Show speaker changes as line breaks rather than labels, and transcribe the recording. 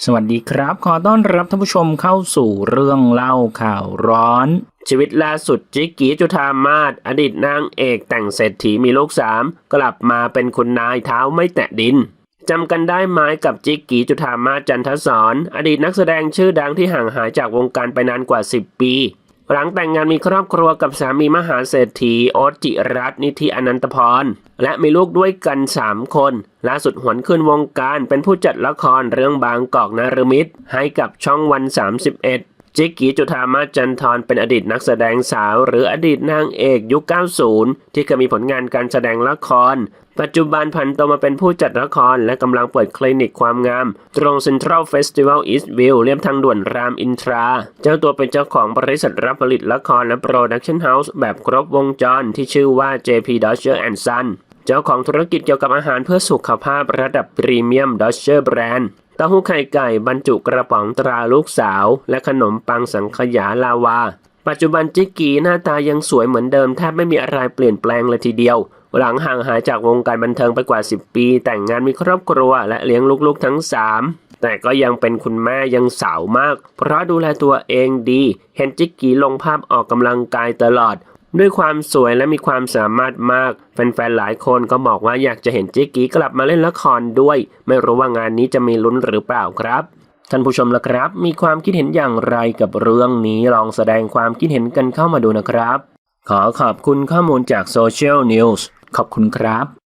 สวัสดีครับ ขอต้อนรับท่านผู้ชมเข้าสู่เรื่องเล่าข่าวร้อน ชีวิตล่าสุดจิกกี้จุธามาศอดีตนางเอกแต่งเศรษฐีมีลูกสามกลับมาเป็นคุณนายเท้าไม่แตะดินจำกันได้ไหมกับจิกกี้จุธามาศจันทศรอดีตนักแสดงชื่อดังที่ห่างหายจากวงการไปนานกว่า 10 ปี หลังแต่งงานมีครอบครัวกับสามีมหาเศรษฐีโอตจิรัตน์นิธิอนันตพร และมีลูกด้วยกัน 3 คน ล่าสุดหวนขึ้นวงการเป็นผู้จัดละครเรื่องบางกอกนารมิตรให้กับช่องวัน 31 จิกกี้จุธามาจันทร์เป็นอดีตนักแสดงสาว หรืออดีตนางเอกยุค 90 ที่เคยมีผลงานการแสดงละคร ปัจจุบันผันตัวมาเป็นผู้จัดละคร และกำลังเปิดคลินิกความงาม ตรง Central Festival East View เลียบทางด่วนรามอินทรา เจ้าตัวเป็นเจ้าของบริษัทรับผลิตละครและโปรดักชั่นเฮาส์แบบครบวงจรที่ชื่อว่า JP Dodger and Son เจ้าของธุรกิจเกี่ยวกับอาหารเพื่อสุขภาพระดับพรีเมียม Dodger Brand เต้าหู้ไข่ไก่บรรจุกระป๋องตราลูกสาว และขนมปังสังขยาลาวา ปัจจุบันจิกกี้หน้าตายังสวยเหมือนเดิมแทบไม่มีอะไรเปลี่ยนแปลงเลยทีเดียว หลังห่างหายจากวงการบันเทิงไปกว่า 10 ปี แต่งงานมีครอบครัวและเลี้ยงลูกๆทั้ง 3แต่ก็ยังเป็นคุณแม่ยังสาวมาก เพราะดูแลตัวเองดี เห็นจิกกี้ลงภาพออกกำลังกายตลอด ด้วยความสวยและมีความสามารถมาก แฟนๆหลายคนก็บอกว่าอยากจะเห็นเจ๊กี้กลับมาเล่นละครด้วย ไม่รู้ว่างานนี้จะมีลุ้นหรือเปล่าครับท่านผู้ชมล่ะครับ มีความคิดเห็นอย่างไรกับเรื่องนี้ลองแสดงความคิดเห็นกันเข้ามาดูนะครับ ขอขอบคุณข้อมูลจากโซเชียลนิวส์ขอบคุณครับ